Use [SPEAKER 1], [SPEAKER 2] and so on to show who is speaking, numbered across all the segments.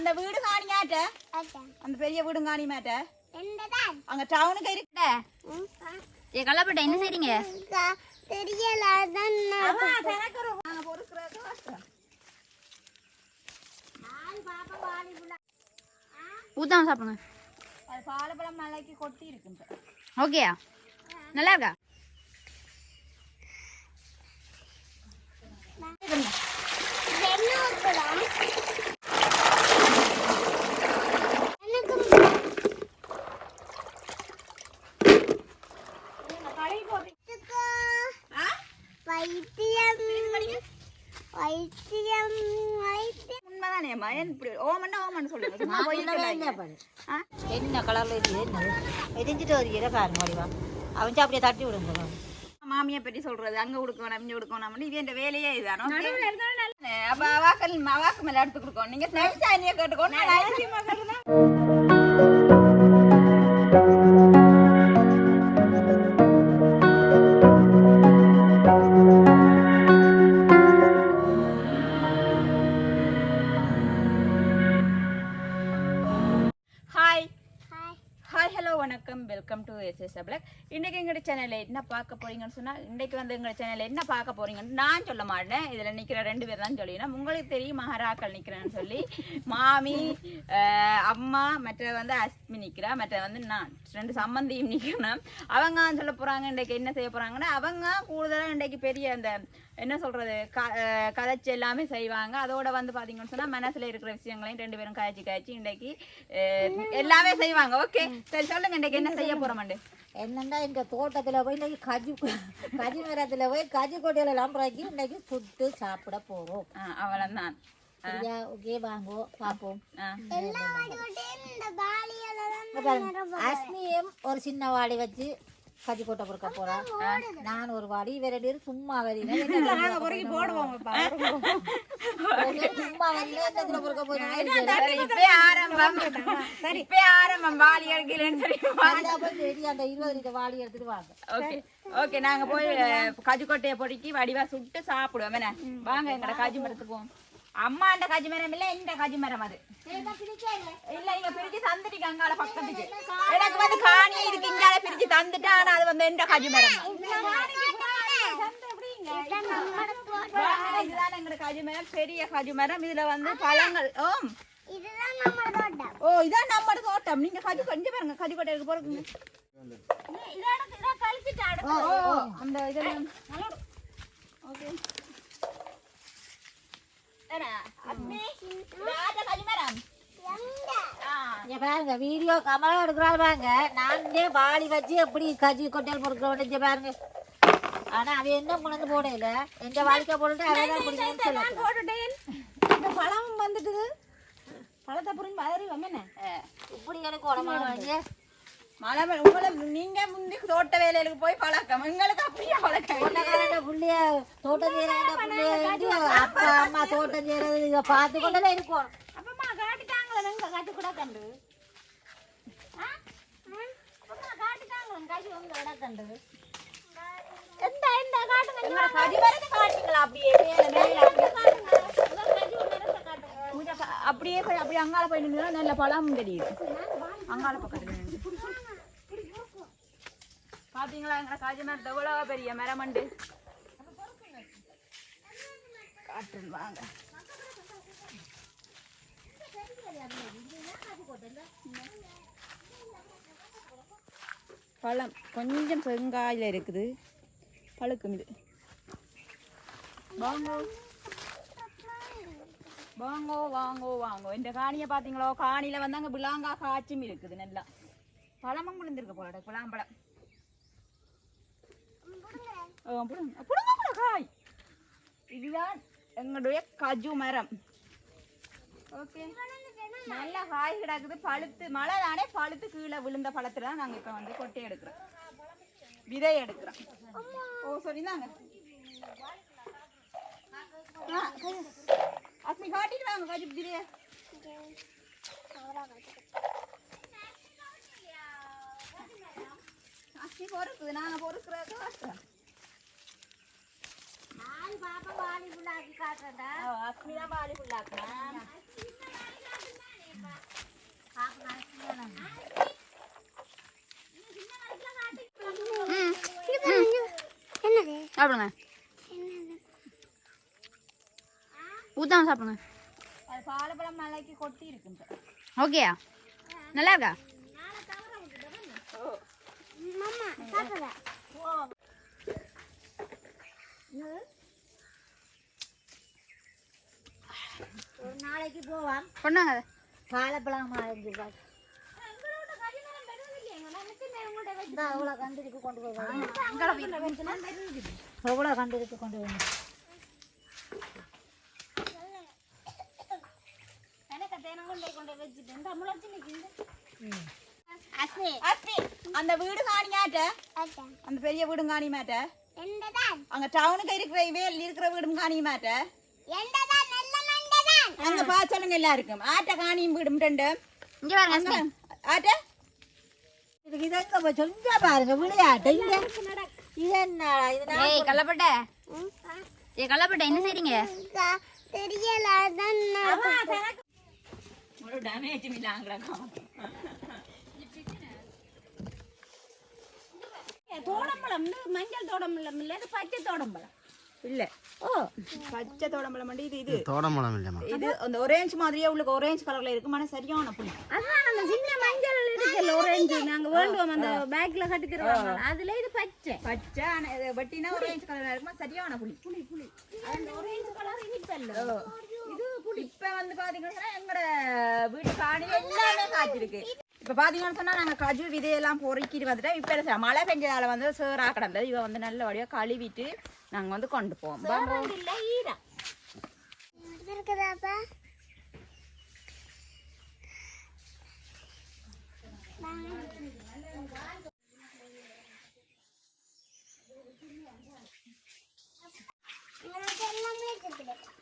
[SPEAKER 1] அந்த வீடு காணியாட்ட அந்த பெரிய வீடும் காணி மாட்ட. அங்க டவுனுக்கு இருக்க
[SPEAKER 2] ஏ கள்ளப்பட்ட என்ன செய்றீங்க?
[SPEAKER 3] தெரியல அதான்
[SPEAKER 1] நாங்க பொறுக்கிறது கஷ்டம்.
[SPEAKER 2] ஊத்தாம சாப்பிடுங்க.
[SPEAKER 1] அது பாலப்பழம் மலைக்கு கொட்டி இருக்குங்க
[SPEAKER 2] ஓகேயா? நல்லா இருக்கா?
[SPEAKER 3] என்ன ஊத்துறோம் எனக்கு இதுக்கு
[SPEAKER 1] ஆ?
[SPEAKER 3] வைத்தியம். வைத்தியம் வைத்தியம்.
[SPEAKER 1] உண்மைதானே மயன் இப்படி ஓமன்னா சொல்லுங்க. ஆ?
[SPEAKER 4] என்ன கலர்ல இது? என்னது எரிஞ்சிட்டு வருகிற பாருங்க வடிவா அவன் அப்படியே தட்டி விடுங்க
[SPEAKER 1] மாமியை பற்றி சொல்றது அங்க கொடுக்கணும் இங்க கொடுக்கணும் இது என் வேலையே இதுதான் okay? அப்ப அவாக்கள் அவாக்கு மேல எடுத்து கொடுக்கணும். நீங்க நைசானிய கேட்டுக்கோணும் சேனலில் என்ன பார்க்க போறீங்கன்னு சொன்னா இன்னைக்கு வந்து எங்கள் சேனலில் என்ன பார்க்க போறீங்கன்னு நான் சொல்ல மாட்டேன். இதுல நிக்கிற ரெண்டு பேர் தான் சொல்லினா உங்களுக்கு தெரியும் மகாராக்கள் நிற்கிறேன்னு சொல்லி. மாமி அஹ், அம்மா மற்ற வந்து அஸ்மி நிற்கிறா மற்ற வந்து நான். ரெண்டு சம்மந்தியும் நிற்கிறேன் அவங்க சொல்ல போறாங்க இன்றைக்கு என்ன செய்ய போறாங்கன்னா அவங்க கூடுதலாக இன்றைக்கு பெரிய அந்த என்ன சொல்றது க- கதைச்சி கதைச்சு எல்லாமே செய்வாங்க. அதோட வந்து பாத்தீங்கன்னு சொன்னா மனசுல இருக்கிற விஷயங்களையும் ரெண்டு பேரும் காய்ச்சி காய்ச்சி இன்றைக்கு எல்லாமே செய்வாங்க. ஓகே சரி சொல்லுங்க இன்றைக்கு என்ன செய்ய போறோமாண்டு
[SPEAKER 4] என்னண்டா எங்க தோட்டத்துல போய் இன்னைக்கு கஜி கஜி மரத்துல போய் கஜி கொட்டையில எல்லாம் பிறக்கி இன்னைக்கு சுட்டு சாப்பிட போறோம்.
[SPEAKER 1] அவ்வளவுதான்.
[SPEAKER 4] சரியா? ஓகே வாங்கோ பாருங்க, அஸ்மியும் ஒரு சின்ன வாளி வச்சு கஜி கொட்டை பொறுக்க போறா? நான் ஒரு வாளி இவ ரெண்டு பேரும் சும்மா வரீங்க சும்மா வரீங்க என்னத்துல பொறுக்க போறீங்க
[SPEAKER 1] சரி, இப்பே ஆரம்பம் வாலி எடுக்கலன்னு சொல்லி
[SPEAKER 4] அந்த இருபது லிட்டர் வாளி எடுத்துட்டு வாங்க.
[SPEAKER 1] ஓகே ஓகே நாங்க போய் கஜு கொட்டையை பொறுக்கி வடிவா சுட்டு சாப்பிடுவோம் வாங்க எங்கட காஜி மரத்துக்கு போவோம். அம்மா அந்த காஜி மரம் இல்ல இந்த காஜி மரம் அது. இல்ல நீங்க பிரிச்சு தந்துட்டீங்க அங்கால பக்கத்துக்கு. எனக்கு வந்து காணி இதுக்கு இங்கால பிரிச்சு தந்துட்டா ஆனா அது வந்து எந்த காஜி மரம் இதுதான் எங்கட காஜி மரம் பெரிய காஜி மரம் இதுல வந்து பழங்கள். ஓம் ஓ இதான் நம்ம தோட்டம். நீங்க கஜு கொஞ்சம் பாருங்க கஜு கொட்டைக்கு ஓ, அந்த இதெல்லாம். ஓகே ஏடா அம்மி ராஜ கஜு மரம்
[SPEAKER 3] எங்க
[SPEAKER 1] ஆ
[SPEAKER 4] இங்க பாருங்க வீடியோ கமலா எடுக்கிறாள் பாருங்க நானே வாளி வச்சு எப்படி கஜி கொட்டையில் பொறுக்கிறோம் இங்க பாருங்க ஆனா அவ என்ன கொண்டு போடல எங்க வாழ்க்கை போட்டு அவதான் பிடிக்கும்னு சொல்லலாம்
[SPEAKER 1] போட்டுட்டேன் இந்த பழம் வந்துட்டுது பழத்தை புரிஞ்சு மாதிரி வந்தேனே
[SPEAKER 4] இப்படி எனக்கு உடம்பு
[SPEAKER 1] மழை உங்களை நீங்க முந்தி தோட்ட வேலைகளுக்கு போய் பழக்கம். எங்களுக்கு அப்படியே பழக்கம்?
[SPEAKER 4] சொந்தக்காரங்க புள்ளைய தோட்டம் செய்யறாங்க புள்ளைய அப்பா அம்மா தோட்டம் செய்யறது இதை பார்த்து கொண்டுதான் இருக்கும்.
[SPEAKER 1] அப்பமா காட்டிட்டாங்களே எங்க காட்டு கூட கண்டு காட்டிட்டாங்களே கண்டு. எந்த எந்த காட்டுங்க எங்க மரத்தை காட்டுங்களா அப்படியே அப்படியே. போய் அங்கால போய் நல்ல பழம் தெரியுது அங்கால பக்கத்துல பார்த்தீங்களா பாத்தீங்களா? எங்க காஜி மரத்தை பெரிய மரமண்டு? காட்டுன்னு வாங்க. பழம் கொஞ்சம் செங்காயில் இருக்குது. பழுக்கும் இது. வாங்கோ. வாங்கோ வாங்கோ வாங்கோ. இந்த காணியை பார்த்தீங்களோ காணியில் வந்து அங்கே விளாங்கா காய்ச்சும் இருக்குது நல்லா. பழமும் விழுந்திருக்கு போல பழாம்பழம் புடுங்க புடுங்க கூட காய் இதுதான் எங்களுடைய கஜு மரம் ஓகே நல்ல காய் கிடக்குது பழுத்து மழை தானே பழுத்து கீழே விழுந்த பழத்தில் தான் நாங்கள் இப்போ வந்து கொட்டை எடுக்கிறோம் விதை எடுக்கிறோம் ஓ சரிதாங்க ஆ, கஜு. அஸ்மி காட்டிட்டு வாங்க கஜு விதைய அஸ்மி பொறுக்குது நாங்கள் பொறுக்கிறது கஷ்டம்
[SPEAKER 3] பாப்பா வாலி புள்ளாக்கி காட்டுறதா
[SPEAKER 1] அஸ்மி தான் பாலி ஃபுல்லாக்குறேன்
[SPEAKER 2] ம்
[SPEAKER 3] என்னது
[SPEAKER 2] சாப்பிடுங்க. ஊத்தாம சாப்பிடுங்க.
[SPEAKER 1] அது பாலப்பழம் மலைக்கு கொட்டி இருக்குங்க.
[SPEAKER 2] ஓகேயா? நல்லா இருக்கா?
[SPEAKER 3] மாமா சாப்பிடுறா
[SPEAKER 4] ஒரு நாளைக்கு போவான்
[SPEAKER 2] அதை
[SPEAKER 4] வாழைப்பழம் பாத்து இந்த அவ்வளோ கண்டிருக்கு கொண்டு போய் எவ்வளோ கண்டிருக்கு கொண்டு போய்
[SPEAKER 3] அஸ்மி
[SPEAKER 1] அஸ்மி அந்த வீடு காணியாட்ட அந்த பெரிய வீடும் காணி மாட்ட?
[SPEAKER 3] எந்ததான்
[SPEAKER 1] அங்க டவுனுக்கு இருக்கிற வேல் இருக்கிற வீடும் காணி மாட்ட
[SPEAKER 3] எந்ததான் நல்ல மண்டதான்
[SPEAKER 1] அங்க பா சொல்லுங்க எல்லாருக்கும். ஆட்ட காணியும் வீடும் ரெண்டு.
[SPEAKER 2] இங்க பாருங்க
[SPEAKER 1] ஆட்ட.
[SPEAKER 4] இதுக்கு இதங்க சொஞ்சா பாருங்க விளையாட்டு இங்க. இது என்ன
[SPEAKER 2] ஏய் கள்ளப்பட்ட. ஏய் கள்ளப்பட்ட என்ன செய்றீங்க?
[SPEAKER 3] தெரியல அதான்
[SPEAKER 1] ஒரு டேமேஜ் இல்லாங்களா தோடம்பழம் மஞ்சள் தோடம்பழம் இல்ல பச்சை தோடம்பழம். இல்ல ஓ பச்சை தோடம்பழம் இது இது
[SPEAKER 5] தோடம்பழம் இல்லைம்மா
[SPEAKER 1] இது அந்த ஒரேஞ்ச் மாதிரியே உள்ள ஒரேஞ்ச் கலர்ல இருக்கு மன சரியான புளி
[SPEAKER 6] அதான் அந்த சின்ன மஞ்சள் இருக்குல்ல orange நாங்க வேண்டுவோம் அந்த பேக்ல கட்டிக்கிறோம் அதுல இது பச்சை
[SPEAKER 1] பச்சை ஆனா இது வெட்டினா ஒரேஞ்ச் கலர்ல இருக்குமா சரியான புளி புளி புளி
[SPEAKER 6] அந்த orange கலர் இனிப்பல்ல
[SPEAKER 1] இது புளி இப்ப வந்து பாத்தீங்கன்னா எங்கட வீட்டு காணில எல்லாமே காய்ச்சிருக்கு இப்ப பாத்தீங்கன்னு சொன்னா நாங்க கஜு விதையெல்லாம் பொறுக்கிட்டு வந்துட்டோம். இப்ப மழை பெஞ்சதால வந்து சேரா கிடந்தது இவ வந்து நல்ல வழியா கழுவிட்டு நாங்க வந்து கொண்டு போவோம். வாங்க.
[SPEAKER 6] இல்ல ஈரா
[SPEAKER 3] இருக்குதாப்பா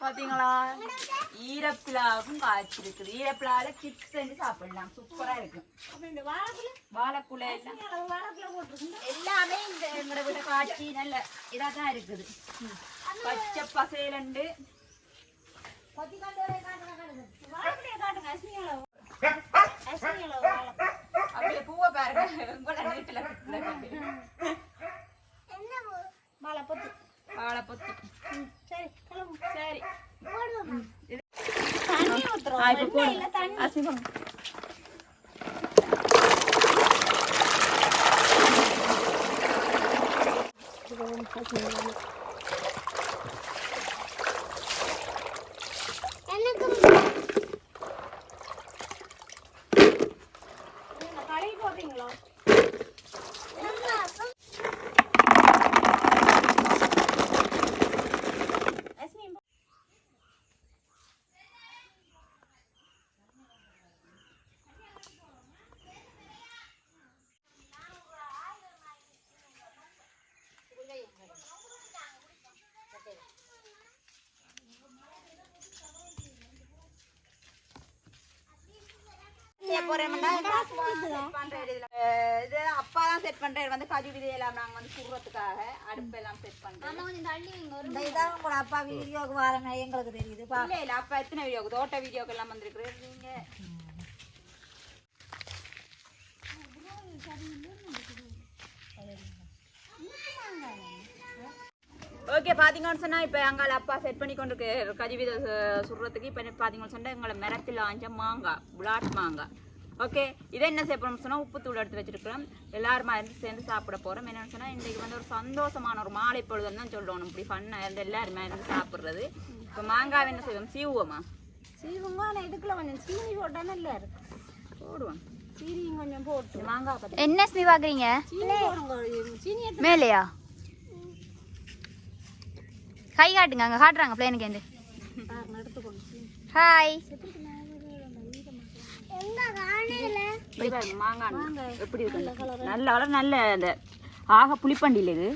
[SPEAKER 1] பாத்தீங்களா? ஈரப்பிலாவும் காய்ச்சிருக்குது. ஈரப்பிலால சிப்ஸ் செஞ்சு சாப்பிடலாம். சூப்பரா இருக்கு
[SPEAKER 6] இந்த வாழைப்பழம்?
[SPEAKER 1] வாழைக்குலை எல்லாம் இந்த எங்களோட வீட்டை காய்ச்சி நல்ல இதா தான் இருக்குது. பச்சை பசையிலண்டு அப்படியே பூவை பாருங்க. உங்களோட வீட்டுல
[SPEAKER 3] என்ன
[SPEAKER 6] வாழை பொத்து ahora poti.
[SPEAKER 1] Sari, Sari. Guarda más. Tani
[SPEAKER 3] otro.
[SPEAKER 6] Así vamos. Thank you.
[SPEAKER 1] செய்ய அப்பா இது. தான் செட் பண்றாரு வந்து கஜு விதையெல்லாம் நாங்க வந்து சுடுறதுக்காக அடுப்பெல்லாம் செட் பண்றோம்
[SPEAKER 4] இந்த இதான் உங்களோட அப்பா வீடியோக்கு வரேன் எங்களுக்கு தெரியுது. பா.
[SPEAKER 1] இல்ல இல்ல அப்பா எத்தனை வீடியோக்கு தோட்ட வீடியோக்கு எல்லாம் வந்திருக்கு நீங்க. ஓகே பாத்தீங்கன்னு சொன்னா இப்ப அங்கால அப்பா செட் பண்ணி கொண்டு கஜிவித சுடுறதுக்கு. இப்ப பாத்தீங்கன்னு சொன்னா எங்களை மிரத்தில் ஆஞ்ச மாங்காய் பிளாட் மாங்காய். ஓகே இதை என்ன செய்ய போறோம்னு சொன்னா உப்பு தூள் எடுத்து வச்சிருக்கிறோம். எல்லாருமா இருந்து சேர்ந்து சாப்பிட போறோம். என்னன்னு சொன்னா இன்னைக்கு வந்து ஒரு சந்தோஷமான ஒரு மாலை பொழுதுன்னு தான் சொல்லணும் இப்படி பண்ண இருந்து எல்லாருமே இருந்து சாப்பிடுறது. இப்ப மாங்காய் என்ன செய்வோம்? சீவுவோமா?
[SPEAKER 6] சீவுங்க ஆனா இதுக்குள்ள கொஞ்சம் சீனி போட்டா நல்லா இருக்கு
[SPEAKER 1] போடுவோம்.
[SPEAKER 6] சீனியும் கொஞ்சம் போட்டு.
[SPEAKER 1] மாங்காய்
[SPEAKER 2] என்ன அஸ்மி பாக்குறீங்க
[SPEAKER 6] சீனி
[SPEAKER 2] மேலையா? கை காட்டுங்க அங்க காட்டுறாங்க
[SPEAKER 6] சீனி
[SPEAKER 2] ஹாய்
[SPEAKER 3] எங்க காணையில
[SPEAKER 1] இப்படி பாருங்க, மாங்காய் எப்படி இருக்கு? நல்ல கலர் நல்ல இந்த ஆக புளிப்பண்டியில் இது.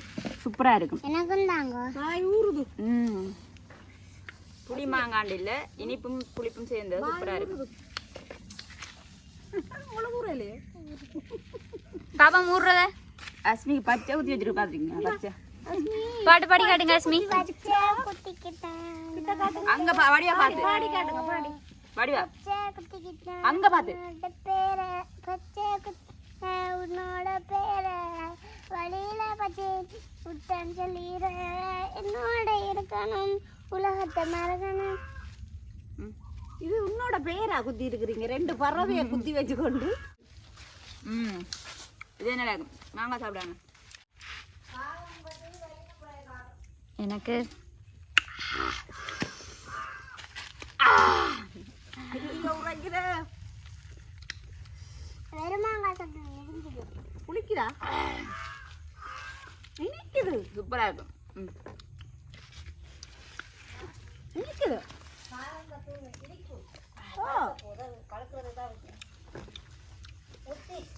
[SPEAKER 1] சூப்பரா இருக்கும்.
[SPEAKER 3] எனக்கும் தாங்க.
[SPEAKER 6] காய் ஊறுது.
[SPEAKER 1] ம். புளி மாங்காண்டு இல்ல இனிப்பும் புளிப்பும் சேர்ந்து சூப்பரா இருக்கும்.
[SPEAKER 2] பாப்பா
[SPEAKER 1] அஸ்மிக்கு பச்சை ஊற்றி வச்சிருக்கு பாத்துருக்கீங்க பச்சை.
[SPEAKER 2] பாட்டு பாடி காட்டுங்க அஸ்மி.
[SPEAKER 1] அங்க பா- வடிவா பாத்து.
[SPEAKER 6] பாடி காட்டுங்க பாடி.
[SPEAKER 1] வடிவா. அங்க பாத்து.
[SPEAKER 3] உன்னோட பேரை பச்சை குத்த உன்னோட பேரை வழியில பச்சை விட்டேன்னு சொல்லிடுற என்னோட இருக்கணும் உலகத்தை மறக்கணும்.
[SPEAKER 6] இது உன்னோட பேரா குத்தி இருக்கிறீங்க? ரெண்டு பறவையை குத்தி வச்சுக்கொண்டு.
[SPEAKER 1] ம். இது என்னடா மாங்காய் சாப்பிடாங்க
[SPEAKER 2] எனக்கு
[SPEAKER 3] வெறுமாங்காய்
[SPEAKER 6] குளிக்குதா இனிக்குது.
[SPEAKER 1] சூப்பரா இருக்கும். ம்.
[SPEAKER 6] இனிக்குது. ஓ.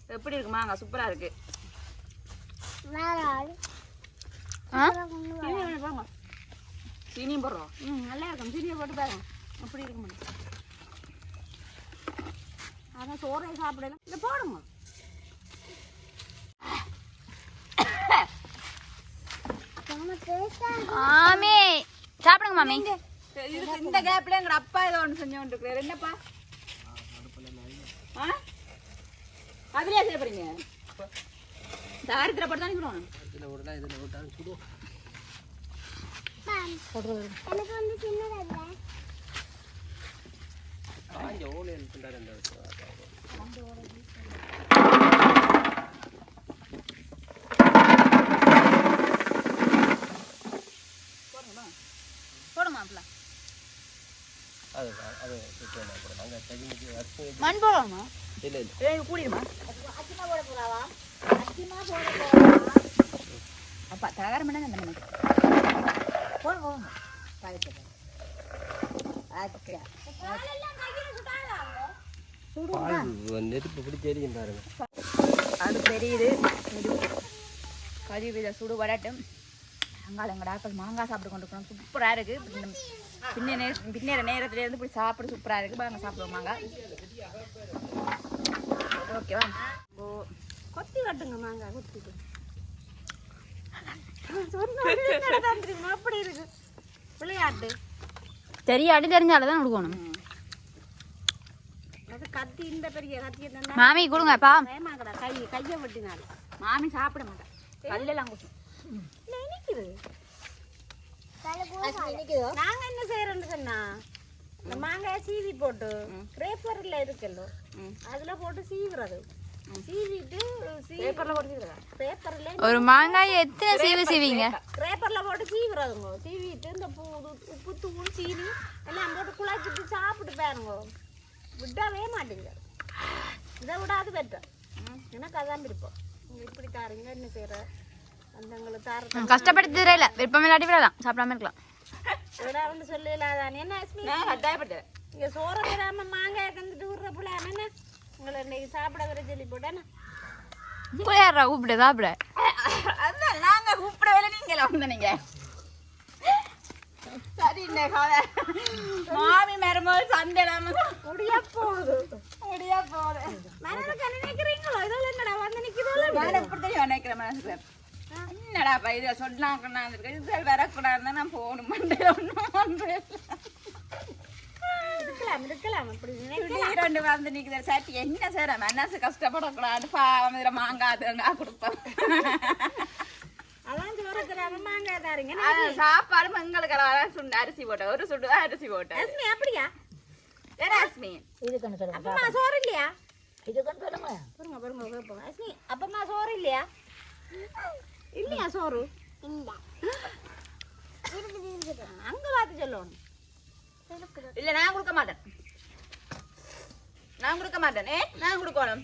[SPEAKER 1] எப்படி இருக்கு மாங்காய்? சூப்பரா இருக்கு. சீனியும் போடுறோம்.
[SPEAKER 6] ம் நல்லா இருக்கும். சீனியை போட்டு பாருங்க. அப்படி இருக்க அதான் சோறை சாப்பிடலாம்
[SPEAKER 3] நம்ம பேசா
[SPEAKER 2] மாமி சாப்பிடுங்க மாமி.
[SPEAKER 1] இந்த கேப்ல எங்க அப்பா ஏதோ ஒன்று செஞ்சு கொண்டு இருக்கிறாரு என்னப்பா? ஆ? அதுலயா செய்ய போறீங்க? தாரித்திர படம் தானே சொல்லுவாங்க
[SPEAKER 3] எனக்கு வந்து சின்னதல்ல
[SPEAKER 1] போடுமா அப்பல
[SPEAKER 2] மண் போடணுமா?
[SPEAKER 1] ஏய் கூடிடுமா? அப்பா தகரம் பண்ண அந்த மணிக்கு
[SPEAKER 4] ஆச்சா
[SPEAKER 5] நெருப்பு பிடிச்சி எரியும் பாருங்க.
[SPEAKER 1] அது தெரியுது கறி வித சுடு வடட்டும் அங்கால எங்கள் டாக்டர் மாங்காய் சாப்பிட்டு கொண்டு இருக்கணும் சூப்பராக இருக்கு. பின்ன நே பின்னேற நேரத்துல இருந்து இப்படி சாப்பிட சூப்பராக இருக்கு. வாங்க சாப்பிடுவோம் மாங்காய். ஓகேவா? ஓ
[SPEAKER 6] கொத்தி கட்டுங்க மாங்காய் கொத்திட்டு. சொன்ன அப்படி இருக்கு. விளையாட்டு.
[SPEAKER 2] தெரியாடி தெரிஞ்சால தான் கொடுக்கணும்
[SPEAKER 6] அது கத்தி இந்த பெரிய கத்தி என்ன
[SPEAKER 2] மாமி கொடுங்கப்பா
[SPEAKER 6] பயமாங்கடா கை கையை வெட்டினாரு.
[SPEAKER 1] மாமி சாப்பிட மாட்டேன் கல்லெல்லாம் குசும்
[SPEAKER 4] இன்னைக்குதோ
[SPEAKER 6] நாங்க என்ன செய்யறோம்னு சொன்னா இந்த மாங்காயை சீவி போட்டு பேப்பர்ல இருக்குல்லோ அதுல போட்டு சீவுறது.
[SPEAKER 2] ஒரு மாங்காய் எத்தனை சீவு சீவிங்க.
[SPEAKER 6] பேப்பர்ல போட்டு சீவுறதுங்க. சீவிட்டு இந்த பூ உப்பு தூள் சீனி எல்லாம் போட்டு குழச்சிட்டு சாப்பிட்டு பாருங்க. விடவே மாட்டீங்க இதை விடாது பெட்டர் எனக்கு அதான் விருப்பம். நீங்க இப்படி தாருங்க என்ன செய்யற? அந்தங்களுக்கு தார
[SPEAKER 2] கஷ்டப்படுத்தி தெரியல விருப்பம் இல்லாட்டி விடலாம். சாப்பிடாம இருக்கலாம்.
[SPEAKER 6] விடாதுன்னு சொல்லலாதானே என்ன அஸ்மி?
[SPEAKER 1] நான் கட்டாயப்பட்டேன்.
[SPEAKER 6] இங்க சோற மாங்காய் தந்துட்டு விடுற புள்ள என்ன? உங்களை இன்னைக்கு சாப்பிட வர சொல்லி போட்டேன்னா
[SPEAKER 2] உங்களை யாரா கூப்பிடு சாப்பிட.
[SPEAKER 1] அதான் நாங்க கூப்பிடவே நீங்கள வந்து நீங்க. சரி இந்த கதை. மாமி மருமகள் சண்டை இல்லாம
[SPEAKER 6] முடியா போகுது.
[SPEAKER 1] முடியா போகுது.
[SPEAKER 6] மனதுக்கு நினைக்கிறீங்களோ? இதெல்லாம் என்னடா வந்து நிக்குதோ
[SPEAKER 1] நான் எப்படி தெரியும் நினைக்கிற மனசுல என்னடாப்பா இதை சொன்னாக்கண்ணா இது வரக்கூடாதுன்னு நான் போகணும். மண்டையில் ஒன்றும் வந்து
[SPEAKER 6] இருக்கலாம் இருக்கலாம். அப்படி
[SPEAKER 1] ரெண்டு வந்து நிற்கிற சாட்டி என்ன செய்யற மனசு கஷ்டப்படக்கூடாது. பாவம் இதில் மாங்காய்
[SPEAKER 6] தாருங்க
[SPEAKER 1] அது சாப்பாடு மங்களுக்கு அரிசி போட்டேன் ஒரு சுண்டு தான் அரிசி போட்டேன்
[SPEAKER 6] அப்படியா?
[SPEAKER 1] ரேஷ்மி
[SPEAKER 6] அப்பமா சோறு இல்லையா
[SPEAKER 4] இதுக்குன்னு சொல்லுங்க.
[SPEAKER 6] பாருங்க பாருங்க கேட்போம் அஸ்மி அப்பமா சோறு இல்லையா? இல்லையா சோறு? அங்க பார்த்து சொல்லணும்
[SPEAKER 1] இல்ல நான் கொடுக்க மாட்டேன். நான் கொடுக்க மாட்டேன். ஏ நான் கொடுக்கணும்?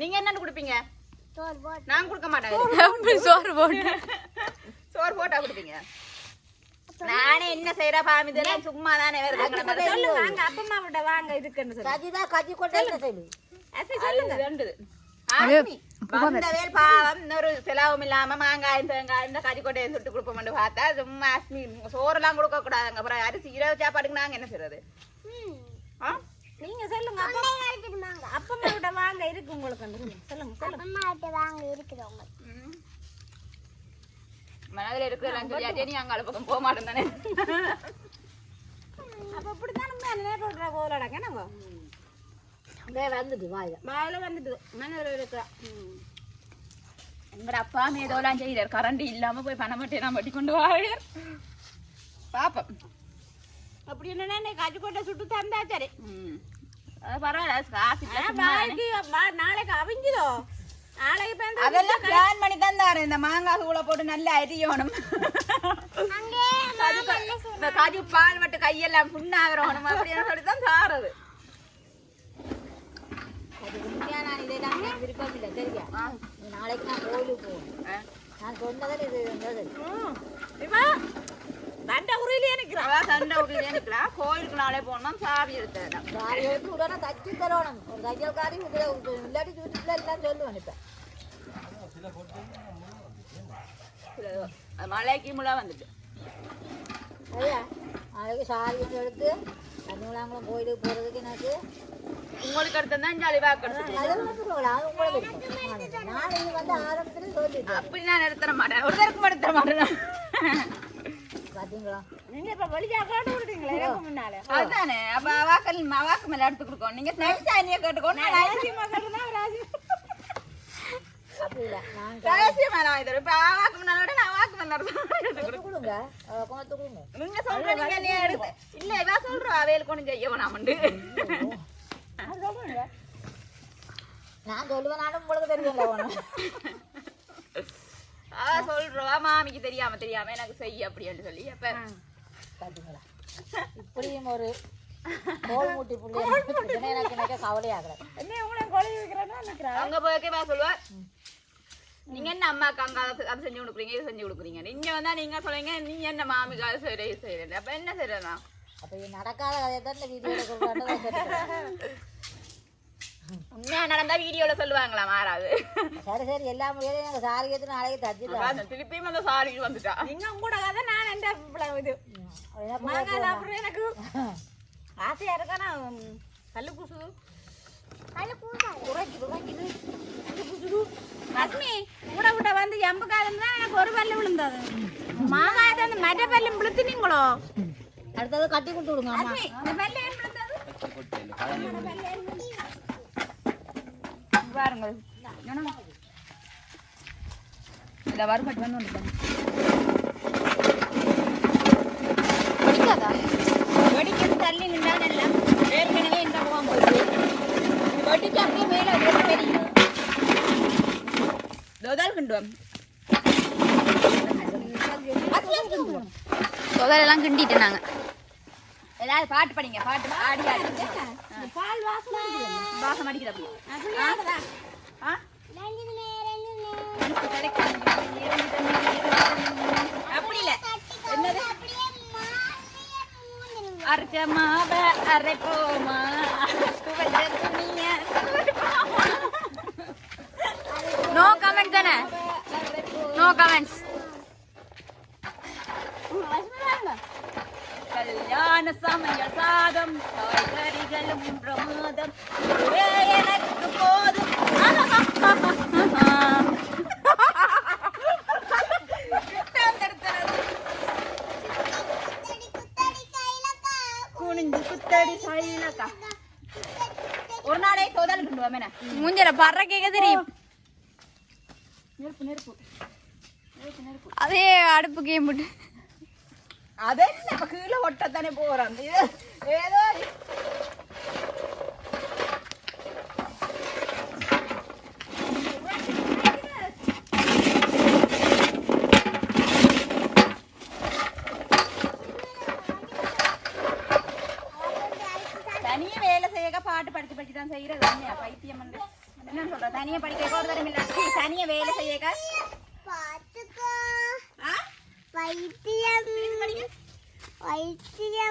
[SPEAKER 1] நீங்க என்னன்னு கொடுப்பீங்க?
[SPEAKER 3] சோறு போட்டு
[SPEAKER 1] நான் கொடுக்க மாட்டேன்.
[SPEAKER 2] சோறு போட்டு.
[SPEAKER 1] சோறு போட்டா கொடுப்பீங்க? நானே என்ன செய்யற பாமி இதெல்லாம் சும்மா தானே
[SPEAKER 6] சொல்லு வாங்க அப்பமா விட வாங்க இதுக்குன்னு சொல்லு?
[SPEAKER 4] கஜி தான் கஜி கொண்டு வந்து சொல்லு
[SPEAKER 6] அஸ்மி
[SPEAKER 1] அது ரெண்டுது ஆஸ்மி, வந்த வேல் பாவம் இன்னொரு செலவும் இல்லாம மாங்காயம் தேங்காய் இந்த கறிக்கொட்டையை சுட்டு கொடுப்போம்னு பார்த்தா சும்மா அஸ்மி சோறுலாம் கொடுக்க கூடாதுங்க அப்புறம் அரிசி இரவு சாப்பாடுக்கு நாங்க என்ன செய்யறது ஆ?
[SPEAKER 6] நீங்க சொல்லுங்க அப்பா அப்பமா விட வாங்க இருக்கு உங்களுக்கு சொல்லுங்க சொல்லுங்க சொல்லுங்க
[SPEAKER 3] அம்மா கிட்ட வாங்க இருக்கிறவங்க
[SPEAKER 1] ம். மனதில் இருக்கிற சொல்லியாட்டே நீ அங்கால பக்கம் போக மாட்டேன் தானே
[SPEAKER 6] அப்ப இப்படித்தான் நம்ம நேரம் கோலடங்க நம்ம
[SPEAKER 4] வந்துட்டு வாயில.
[SPEAKER 6] வாயில வந்துட்டு மனதில் இருக்கிறா
[SPEAKER 1] எங்கட அப்பா மேதோலாம் செய்யறார் கரண்ட் இல்லாம போய் பணம் மட்டும் நான் வட்டி கொண்டு வாழர் பாப்போம்.
[SPEAKER 6] அப்படி என்ன காய்ச்சி கொண்ட சுட்டு தந்தா சரி.
[SPEAKER 1] ம். அது பரவாயில்ல காசு.
[SPEAKER 6] நாளைக்கு அவிஞ்சிதோ நாளைக்கு
[SPEAKER 1] அதெல்லாம் பிளான் பண்ணி தந்தாரு இந்த மாங்காய் தூளை போட்டு நல்லா அரியணும். காஜு ப- இந்த காஜு பால் மட்டும் கையெல்லாம் புண்ணாகிறோணும் அப்படின்னு சொல்லி தான் தாரது
[SPEAKER 4] அது உண்மையா நான் இதெல்லாம் இல்லை சரியா நீ நாளைக்கு நான் கோயிலுக்கு போகணும் நான் சொன்னதில் இது
[SPEAKER 6] தண்ட உரையிலே நிற்கிறான்
[SPEAKER 1] சண்டை விட்டு நிற்கலாம் கோயிலுக்கு நாளே போனோம் சாவி எடுத்துடலாம்
[SPEAKER 4] சாரி எடுத்து உடனே தச்சு தரணும். ஒரு தையல்காரி இல்லாட்டி வீட்டுக்குள்ள எல்லாம் சொல்லுவேன் இப்போ.
[SPEAKER 1] அது மழைக்கு முழா வந்துட்டு.
[SPEAKER 4] சரியா நாளைக்கு சாரி ஒன்று எடுத்து கோயிலுக்கு போகிறதுக்கு எனக்கு
[SPEAKER 1] உங்களுக்கு அடுத்து தான்.
[SPEAKER 4] நான் ஆரம்பத்தில் சொல்லிட்டேன்
[SPEAKER 1] அப்படி நான் எடுத்துட மாட்டேன். ஒரு தரக்கும் எடுத்துட மாட்டேன்
[SPEAKER 6] நீங்க இப்ப வெளியா காட்டு விடுறீங்களே எனக்கு முன்னால.
[SPEAKER 1] அதுதானே. அப்ப அவாக்கள் அவாக்கு மேல எடுத்து கொடுக்கணும் நீங்க நைசானிய
[SPEAKER 4] நான்
[SPEAKER 1] ரகசியமா நான் நான்
[SPEAKER 4] கொண்டு கொடுங்க.
[SPEAKER 1] நீங்க சொல்றீங்க நீ எடுத்து இல்ல இவ சொல்றா அவையில் கொண்டு செய்ய வேணாமண்டு
[SPEAKER 4] நான் சொல்லுவேன் நானும் உங்களுக்கு தெரியல ஒன்று
[SPEAKER 1] அவ சொல்றா மாமிக்கு தெரியாம தெரியாம எனக்கு செய்ய அப்படின்னு சொல்லி அப்ப
[SPEAKER 4] பார்த்தீங்களா இப்படியும் ஒரு கோல் மூட்டி புள்ளி எனக்கு எனக்கு கவலையாகல
[SPEAKER 6] என்ன உங்களை கொலை வைக்கிறேன்னா
[SPEAKER 1] அங்க சொல்லுவா நீங்க என்ன அம்மாக்கு அங்க அதை செஞ்சு கொடுக்குறீங்க இது செஞ்சு கொடுக்குறீங்க நீங்க வந்தா நீங்க சொல்றீங்க நீங்க என்ன மாமிக்கு அது செய்யற இது செய்யறது அப்ப என்ன செய்யறதா
[SPEAKER 4] அப்போ நடக்காத கதையை தான் இந்த
[SPEAKER 1] உண்மையா நடந்தா வீடியோல சொல்லுவாங்களா மாறாது.
[SPEAKER 4] சரி சரி எல்லா எங்கள் சாரி ஏற்று நாளைக்கு
[SPEAKER 1] அந்த திருப்பியும் அந்த சாரி வந்துட்டா.
[SPEAKER 6] நீங்க கூட கதை நான் பிள்ளை இது? மாங்காய் சாப்பிட்றது எனக்கு. ஆசையா இருக்கா நான் கல்லு குசுது லட்சுமி கூட விட்ட வந்து எம்பு காலம் தான் எனக்கு ஒரு பல்லு விழுந்தது. மாங்காய் தான் மற்ற பல்லும் விழுத்துனீங்களோ?
[SPEAKER 4] அடுத்தது கட்டி கொடுத்து விடுங்க அம்மா.
[SPEAKER 6] இந்த பல்லு ஏன் விழுந்தது?
[SPEAKER 1] பாருங்க இந்த வருமட்டு வந்து ஒன்று
[SPEAKER 2] பிடிக்காதா
[SPEAKER 1] வெடிக்கிறது தள்ளி நின்றா நல்லா ஏற்கனவே இந்த முகம் போயிட்டு வெடிச்சு அப்படியே மேலே அது தெரியும் தோதால் கிண்டுவோம்.
[SPEAKER 2] சொதலெல்லாம் கிண்டிட்டு நாங்க.
[SPEAKER 1] ஏதாவது பாட்டு படிங்க பாட்டு ஆடி ஆடி
[SPEAKER 6] பால் வாசனை
[SPEAKER 1] பாசம் அடிக்கிற அப்படி இல்ல. என்னது? அரைச்ச மாவ அரைப்போமா.
[SPEAKER 2] நோ கமெண்ட் தானே? நோ கமெண்ட்ஸ்
[SPEAKER 1] கல்யாண சமய சாதம் காய்கறிகளும் பிரமாதம் எனக்கு போதும். குனிஞ்சு குத்தடி சைலக்கா. ஒரு நாளே தோதல் கிண்டுவோம் என்ன?
[SPEAKER 2] மூஞ்சல பற கேட்க தெரியும்
[SPEAKER 1] நெருப்பு. நெருப்பு
[SPEAKER 2] அதே அடுப்பு கேம் போட்டு
[SPEAKER 1] அதென்ன இப்ப கீழே ஒட்டத்தானே போறோம் இது ஏதோ தனியா வேலை செய்யக்க பாட்டு படிச்சு படிச்சு தான் செய்யறது உண்மையா பைத்தியம் வந்து என்ன சொல்ற தனியா படிக்க ஒரு தரம் இல்ல தனியா வேலை செய்யக்க
[SPEAKER 3] பார்த்துக்கோ
[SPEAKER 1] ஆ?
[SPEAKER 3] வைத்தியம்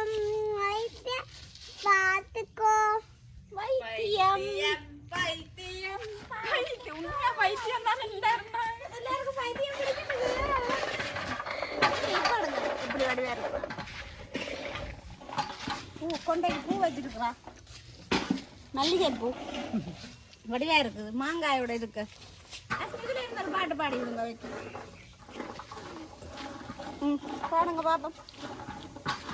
[SPEAKER 3] வைத்தியம் வைத்தியம் பார்த்துக்கோ
[SPEAKER 1] உண்மையா பைத்தியம் தான் எல்லாரும் எல்லாருக்கும்
[SPEAKER 6] இப்படி வடிவா இருக்கு பூ கொண்டை பூ வச்சிருக்கிறா மல்லிகை பூ வடிவா இருக்குது மாங்காயோட இருக்கு ஒரு பாட்டு பாடி விடுங்க வச்சு ம் பாடுங்க பாப்போம்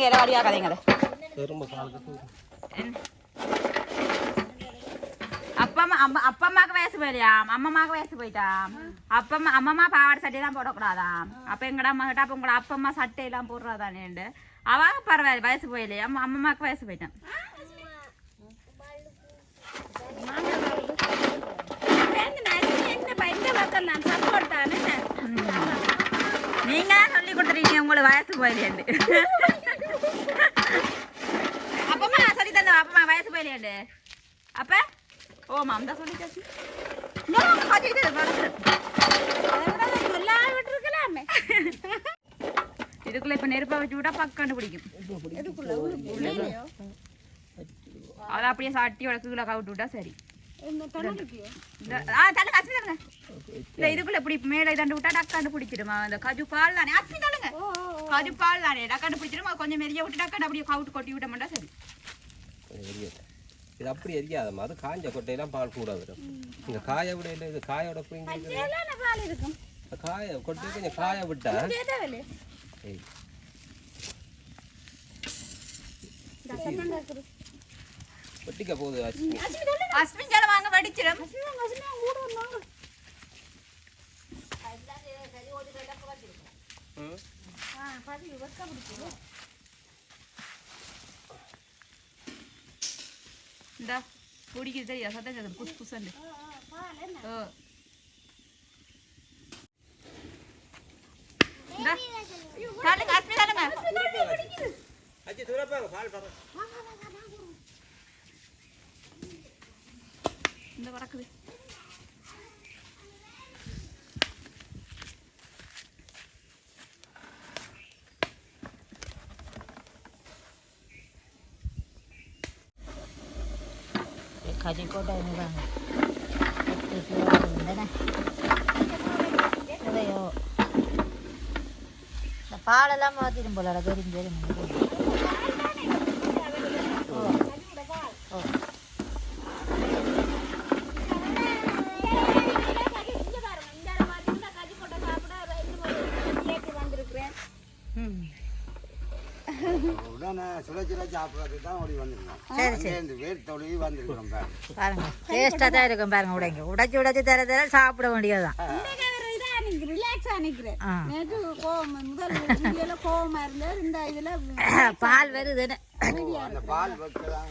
[SPEAKER 1] பாருங்க விலங்கு எல்லாம் அப்பா அம்மா அம்மா அப்பா அம்மாவுக்கு வயசு போயிலையாம் அம்மாவுக்கு வயசு போயிட்டாம். அப்பா அம்மா அம்மா பாவாடை சட்டை தான் போடக்கூடாதாம் அப்ப எங்கடா அம்மா கிட்ட அப்போ உங்களோட அப்பா அம்மா சட்டை எல்லாம் போடுறாதானேண்டு. அவ பரவாயில்ல வயசு போயிலையா அம்மா அம்மாவுக்கு வயசு போயிட்டான் நீங்க சொல்லி கொடுத்துருக்கீங்க உங்களுக்கு வயசு போயிலேண்டு அப்பமா சொல்லி தந்த அப்பமா வயசு போயிலேண்டு அப்ப? ஓ மாம் தான் சொல்லிட்டாச்சு. இதுக்குள்ள இப்ப நெருப்பை வச்சு விட்டா பக்கம் பிடிக்கும் அதை அப்படியே சாட்டியோட கீழே கவிட்டு விட்டா சரி. இந்த- இதுக்குள்ள இப்படி மேல இதாண்டு விட்டா டக்காண்டு பிடிச்சிடுமா அந்த கஜு பால் தானே? அஸ்மி தள்ளுங்க கஜு பால் தானே? டக்காண்டு பிடிச்சிடும் கொஞ்சம் மெரிய விட்டு டக்காண்டு அப்படியே கவுட்டு கொட்டி விட்ட மாட்டா சரி.
[SPEAKER 5] எரியாது இது அப்படி எரியாதம்மா. அது காஞ்ச கொட்டையெல்லாம் பால் கூட வரும். இந்த காய விட இல்லை இது காயோட பிடிங்க காய கொட்டை கொஞ்சம் காய விட்டா. வெட்டிக்க போகுது அஸ்மி.
[SPEAKER 1] அஸ்மின் ஜலம் வாங்க வடிச்சிடும் இந்த குடிக்கிறது தெரியா சத்தம் கேட்குது புஸ் புசண்டு ஓ இந்த தள்ளுங்க அஸ்மி தள்ளுங்க இந்த பறக்குது
[SPEAKER 4] கஜி போட்டு வாங்க இதையோ இந்த பாலெல்லாம் மாற்றிடும் போல தெரிஞ்சு
[SPEAKER 7] உடனே சாப்பிட்றதுக்கு தான் ஓடி வந்திருக்கோம்
[SPEAKER 4] சரி சரி.
[SPEAKER 7] அங்கேருந்து வேர்த்தொழுகி வந்திருக்கிறோம் பாரு
[SPEAKER 4] பாருங்க. டேஸ்ட்டாக தான் இருக்கும் பாருங்க உடைங்க உடைச்சி உடைச்சி தர தர சாப்பிட வேண்டியதுதான்.
[SPEAKER 6] ரிலாக்ஸ் கோவம் முதல் வீடியோல கோவமா இருந்தார் இந்த இதுல
[SPEAKER 4] பால் வருதுன்னு.
[SPEAKER 7] அந்த பால் வைக்கலாம்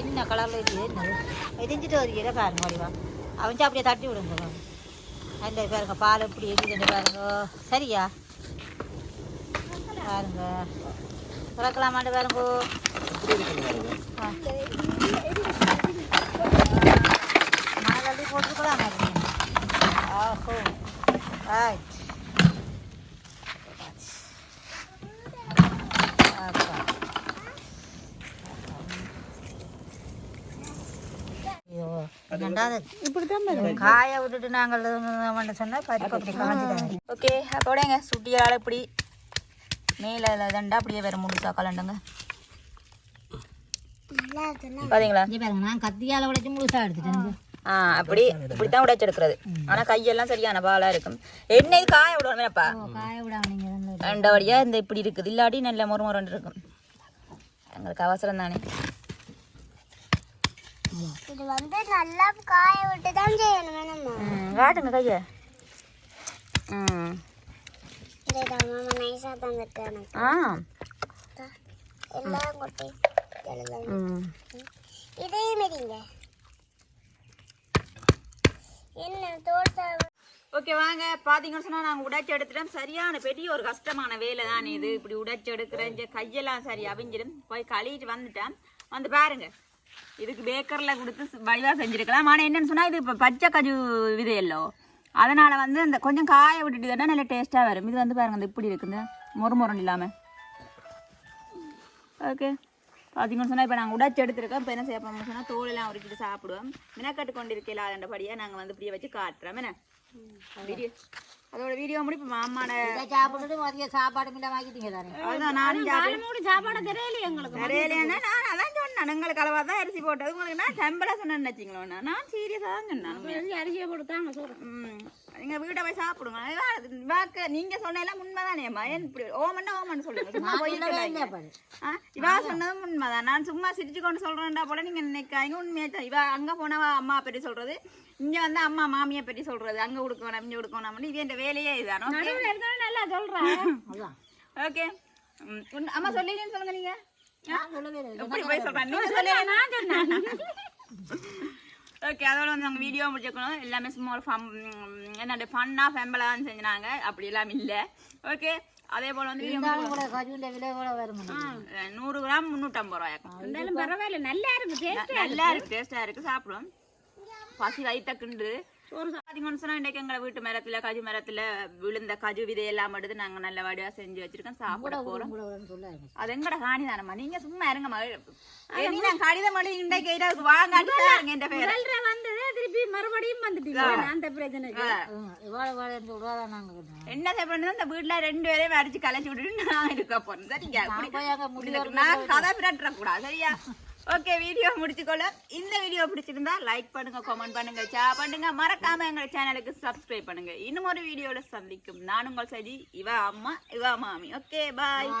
[SPEAKER 4] என்ன கலரில் என்னது? எரிஞ்சிட்டு வருகிற பாருங்க வடிவா. அவன் அப்படியே தட்டி விடுங்க பாருங்க. அந்த பாருங்க பால் எப்படி எரியுதுன்னு பாருங்க. சரியா? பாருங்க. திறக்கலாமாட்டு பாருங்க ஆ. மணல் போட்டுருக்கலாம் ஆஹோ ரைட் ஐயோ, ரெண்டாவது காய விட்டுட்டு நாங்கள் சொன்னா பருப்பு அப்படி காஞ்சிட்டாங்க
[SPEAKER 1] ஓகே அப்போடங்க சுட்டியால் இப்படி மேலே தண்டா அப்படியே வேற முழுசா கலண்டுங்க பாத்தீங்களா?
[SPEAKER 4] இங்க பாருங்க நான் கத்தியால உடைச்சு முழுசா எடுத்துட்டேன்.
[SPEAKER 1] ஆ. அப்படி இப்படித்தான் உடைச்செடுக்கிறது ஆனா கையெல்லாம் சரியான பாலா இருக்கும். என்ன இது காய விடணுமேப்பா
[SPEAKER 4] காய விடாம நீங்க வந்து
[SPEAKER 1] ரெண்டபடியா இந்த இப்படி இருக்குது. இல்லாட்டி நல்ல முறை முறை இருக்கும். எங்களுக்கு அவசரம் தானே.
[SPEAKER 3] இது வந்து நல்லா காய விட்டு தான் செய்யணும் வேணுமா
[SPEAKER 1] ம் காட்டுங்க கைய. ம்
[SPEAKER 3] இந்த மாமா நைஸாக தந்துட்டு எனக்கு
[SPEAKER 1] ஆ
[SPEAKER 3] இதே தோட்ட?
[SPEAKER 1] ஓகே வாங்க. பாத்தீங்கன்னு சொன்னா நாங்க உடைச்சு எடுத்துட்டோம். சரியான பெரிய ஒரு கஷ்டமான வேலை தான் இது. இப்படி உடைச்சு எடுக்கிறேன். கையெல்லாம் சரி அவிஞ்சிடும். போய் கழுவிட்டு வந்துட்டேன். வந்து பாருங்க. இதுக்கு பேக்கர்ல கொடுத்து வடிவா செஞ்சிருக்கலாம். ஆனா என்னன்னு சொன்னா இது இப்ப பச்சை கஜு விதையல்லோ. அதனால் வந்து இந்த கொஞ்சம் காய விட்டுட்டு தோன்னா நல்லா டேஸ்ட்டாக வரும். இது வந்து பாருங்க இந்த இப்படி இருக்குது மொறு மொரன் இல்லாமல் ஓகே பார்த்தீங்கன்னு சொன்னால் இப்போ நாங்கள் உடச்சி எடுத்துருக்கோம். இப்போ என்ன செய்ய சொன்னால் தோலெல்லாம் உரிச்சிட்டு சாப்பிடுவோம். மினக்கட்டு கொண்டு இருக்கையில் அதண்டபடியாக நாங்கள் வந்து இப்படியே வச்சு காட்டுறோம். என்ன? வீடியோ. அதோட வீடியோ முடிப்பு
[SPEAKER 4] இதை சாப்பிட்டுட்டு மதிய சாப்பாடு மில்ல வாங்கிட்டீங்க தானே?
[SPEAKER 1] அதுதான் நானும் சாப்பிட்டு
[SPEAKER 6] மூணு சாப்பாடு தெரியலையே எங்களுக்கு.
[SPEAKER 1] நிறையலையாண்ணா நான் அதான் சொன்னேன். உங்களுக்கு அளவாக தான் அரிசி போட்டது. உங்களுக்கு நான் செம்பலாக சொன்னேன்னு வச்சிங்களோண்ணா நான் சீரியஸாக தான் சொன்னேன்.
[SPEAKER 6] அரிசியை கொடுத்தாங்க சொல்றேன்.
[SPEAKER 1] ம். நீங்கள் வீட்டை போய் சாப்பிடுங்க. வாக்கு நீங்கள் சொன்னதெல்லாம் உண்மைதானேம்மா ஏன் இப்படி ஓமன்னா ஓமன்னு சொல்லுங்க. சும்மா போய். ஆ, இவா சொன்னதும் உண்மைதான். நான் சும்மா சிரிச்சு கொண்டு சொல்றேன்டா போல நீங்க நினைக்காங்க உண்மையா தான். இவா அங்க போனவா அம்மா பற்றி சொல்றது. இங்க வந்து அம்மா மாமியை பற்றி சொல்றது அங்க கொடுக்கணும் இங்க கொடுக்கணும் இது என் வேலையே இதுதான்
[SPEAKER 6] நல்லா சொல்றேன்
[SPEAKER 1] ஓகே அம்மா சொல்லிடுன்னு சொல்லுங்க நீங்க. எப்படி போய் சொல்றேன்? நீங்க சொன்னேன். ஓகே அதோட வந்து நாங்கள் வீடியோ முடிச்சுக்கணும். எல்லாமே சும்மா ஒரு ஃபம் என்னோட ஃபன்னாக ஃபேம்பலான்னு செஞ்சினாங்க அப்படி எல்லாம் இல்லை. ஓகே அதே போல் வந்து நூறு கிராம் முந்நூற்றம்பது ரூபாய்க்கு
[SPEAKER 6] இருந்தாலும் பரவாயில்ல. நல்லா இருக்கு
[SPEAKER 1] நல்லா இருக்கு. டேஸ்டா இருக்கு. சாப்பிடுவோம். பசி வயிற்றுக்குண்டு சோறு சாதிங்கன்னு சொன்னா இன்றைக்கு எங்களை வீட்டு மரத்துல கஜு மரத்துல விழுந்த கஜு விதையெல்லாம் எடுத்து நாங்க நல்ல வடிவா செஞ்சு வச்சிருக்கோம் சாப்பிட போறோம். அது எங்கட காணி தானம்மா நீங்க சும்மா இருங்க இனி நான் கடிதம் எழுதி இன்றைக்கு இரவுக்கு வாங்க பேரை.
[SPEAKER 6] வந்தது திருப்பி மறுபடியும் வந்துட்டீங்க. அந்த பிரச்சனை
[SPEAKER 1] என்ன செய்யணும் இந்த வீட்டுல ரெண்டு பேரையும் அடிச்சு கலைச்சு விட்டுட்டு நான் இருக்க போறேன். முடியல. நான் கதை பிரட்டுற கூடாது சரியா? ஓகே வீடியோ முடிச்சுக்கொள்ள இந்த வீடியோ பிடிச்சிருந்தா லைக் பண்ணுங்க கமெண்ட் பண்ணுங்க ஷேர் பண்ணுங்க. மறக்காம எங்க சேனலுக்கு சப்ஸ்கிரைப் பண்ணுங்க. இன்னும் ஒரு வீடியோல சந்திக்கும். நான் உங்கள் சரி இவ அம்மா இவ மாமி. Okay bye